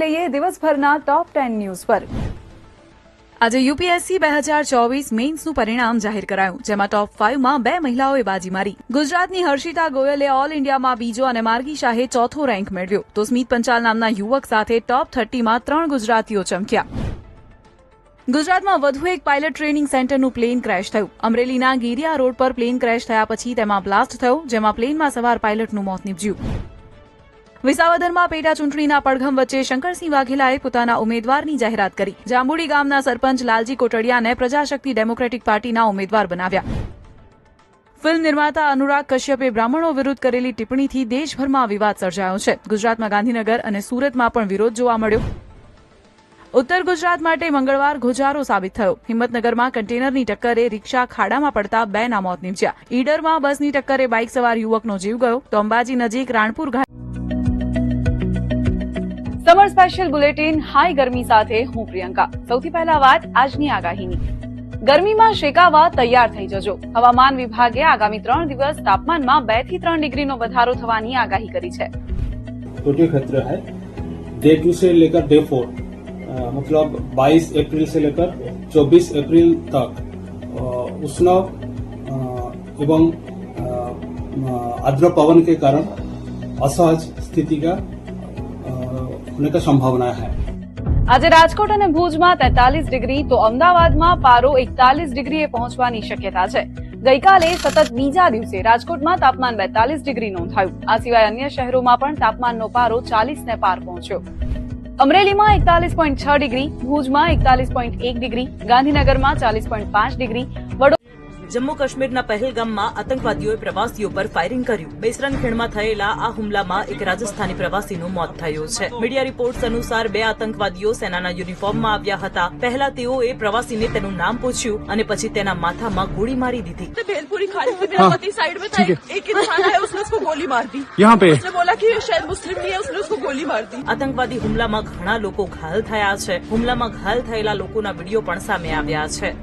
લઈએ દિવસભરના top ten news પર. આજે યુપીએસસી બે હજાર ચોવીસ મેઇન્સનું પરિણામ જાહેર કરાયું, જેમાં ટોપ ફાઇવમાં બે મહિલાઓએ બાજી મારી. ગુજરાતની હર્ષિતા ગોયલે ઓલ ઇન્ડિયામાં બીજો અને માર્ગી શાહે ચોથો રેન્ક મેળવ્યો. તો સ્મિત પંચાલ નામના યુવક સાથે ટોપ થર્ટીમાં ત્રણ ગુજરાતીઓ ચમક્યા. ગુજરાતમાં વધુ એક પાયલટ ટ્રેનિંગ સેન્ટરનું પ્લેન ક્રેશ થયું. અમરેલીના ગીરિયા રોડ પર પ્લેન ક્રેશ થયા પછી તેમાં બ્લાસ્ટ થયો, જેમાં પ્લેનમાં સવાર પાયલટનું મોત નીપજ્યું. વિસાવદરમાં પેટા ચૂંટણીના પડઘમ વચ્ચે શંકરસિંહ વાઘેલાએ પોતાના ઉમેદવારની જાહેરાત કરી. જાંબુડી ગામના સરપંચ લાલજી કોટડિયાને પ્રજાશક્તિ ડેમોક્રેટિક પાર્ટીના ઉમેદવાર બનાવ્યા. ફિલ્મ નિર્માતા અનુરાગ કશ્યપે બ્રાહ્મણો વિરુદ્ધ કરેલી ટિપ્પણીથી દેશભરમાં વિવાદ સર્જાયો છે. ગુજરાતમાં ગાંધીનગર અને સુરતમાં પણ વિરોધ જોવા મળ્યો. ઉત્તર ગુજરાત માટે મંગળવાર ગુજારો સાબિત થયો. હિંમતનગરમાં કન્ટેનરની ટક્કરે રિક્ષા ખાડામાં પડતા બેના મોત નીપજ્યા. ઈડરમાં બસની ટક્કરે બાઇક સવાર યુવકનો જીવ ગયો. તો અંબાજી નજીક Ranpur summer special bulletin high ગરમી સાથે હું પ્રિયંકા સૌથી પહેલા વાત આજની આગાહીની ગરમીમાં શેકાવા તૈયાર થઈ જજો હવામાન વિભાગે આગામી ત્રણ દિવસ તાપમાનમાં બે થી ત્રણ ડિગ્રીનો વધારો થવાની આગાહી કરી છે छोटे क्षेत्र है डे टू से लेकर डे फोर अ, मतलब 22 अप्रैल से लेकर 24 अप्रैल तक अ, उष्ण अ, एवं अ, अ, आर्द्र पवन के कारण असहज स्थिति का अ, હોને સંભાવના હૈ? આજે રાજકોટ અને ભુજમાં તેતાલીસ ડિગ્રી, તો અમદાવાદમાં પારો એકતાલીસ ડિગ્રીએ પહોંચવાની શક્યતા છે. ગઈકાલે સતત બીજા દિવસે રાજકોટમાં તાપમાન બેતાલીસ ડિગ્રી નોંધાયું. આ સિવાય અન્ય શહેરોમાં પણ તાપમાનનો પારો ચાલીસ ને પાર પહોંચ્યો. અમરેલીમાં એકતાલીસ પોઈન્ટ છ ડિગ્રી, ભુજમાં એકતાલીસ પોઈન્ટ એક ડિગ્રી, ગાંધીનગરમાં ચાલીસ પોઈન્ટ પાંચ ડિગ્રી જમ્મુ કાશ્મીરના પહેલગામમાં આતંકવાદીઓએ પ્રવાસીઓ પર ફાયરિંગ કર્યું બેસરન ખીણમાં થયેલા આ હુમલામાં એક રાજસ્થાની પ્રવાસીનું મોત થયું છે મીડિયા રિપોર્ટ્સ અનુસાર બે આતંકવાદીઓ સેનાના યુનિફોર્મમાં આવ્યા હતા પહેલા તેઓએ પ્રવાસીને તેનું નામ પૂછ્યું અને પછી તેના માથામાં ગોળી મારી દીધી तो भेलपुरी खा रही थी मेरा पति साइड में था एक, एक इंसान आया उसने उसको गोली मार दी यहाँ पे उसने बोला कि ये शायद मुस्लिम नहीं है उसने उसको गोली मार दी આતંકવાદી હુમલામાં ઘણા લોકો ઘાયલ થયા છે હુમલામાં ઘાયલ થયેલા લોકોના વિડીયો પણ સામે આવ્યા છે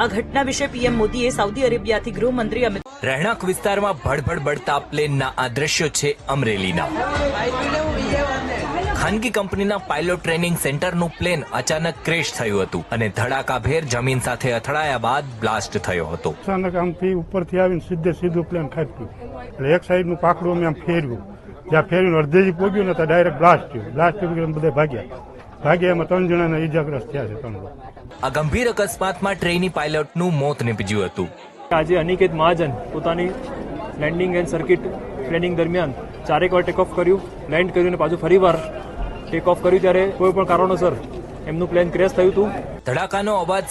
આ ઘટના વિશે પીએમ મોદીએ સાઉદી અરેબિયાથી ગૃહમંત્રી અમિત રહેણાંક વિસ્તારમાં ભડભડ બળતા પ્લેનના આ દ્રશ્યો છે અમરેલીના. ખાનગી કંપનીના પાયલોટ ટ્રેનિંગ સેન્ટરનું પ્લેન અચાનક ક્રેશ થયું હતું અને ધડાકાભેર જમીન સાથે અથડાયા બાદ બ્લાસ્ટ થયો હતો. અચાનક આમથી ઉપરથી આવીને સીધે સીધું પ્લેન એટલે એક સાઈડનું પાકડું અમે આમ ફેરવ્યું જ્યાં ફેર્યું અડધેથી પહોંચ્યું ને તો ડાયરેક્ટ બ્લાસ્ટ થયું. બ્લાસ્ટ થયું બધા ભાગ્યા. ભાગ્યા એમાં ત્રણ જણાના ઈજાગ્રસ્ત થયા છે ત્રણ આ ગંભીર અકસ્માતમાં ટ્રેની પાયલટનું મોત નીપજ્યું હતું. આજે અનિકેત મહાજન પોતાની લેન્ડિંગ એન્ડ સર્કિટ ટ્રેનિંગ દરમિયાન ચારેક વાર ટેકઓફ કર્યું લેન્ડ કર્યું અને પાછું ફરીવાર ટેકઓફ કર્યું ત્યારે કોઈ પણ કારણોસર એમનું પ્લેન ક્રેશ થયું હતું. ધડાકાનો અવાજ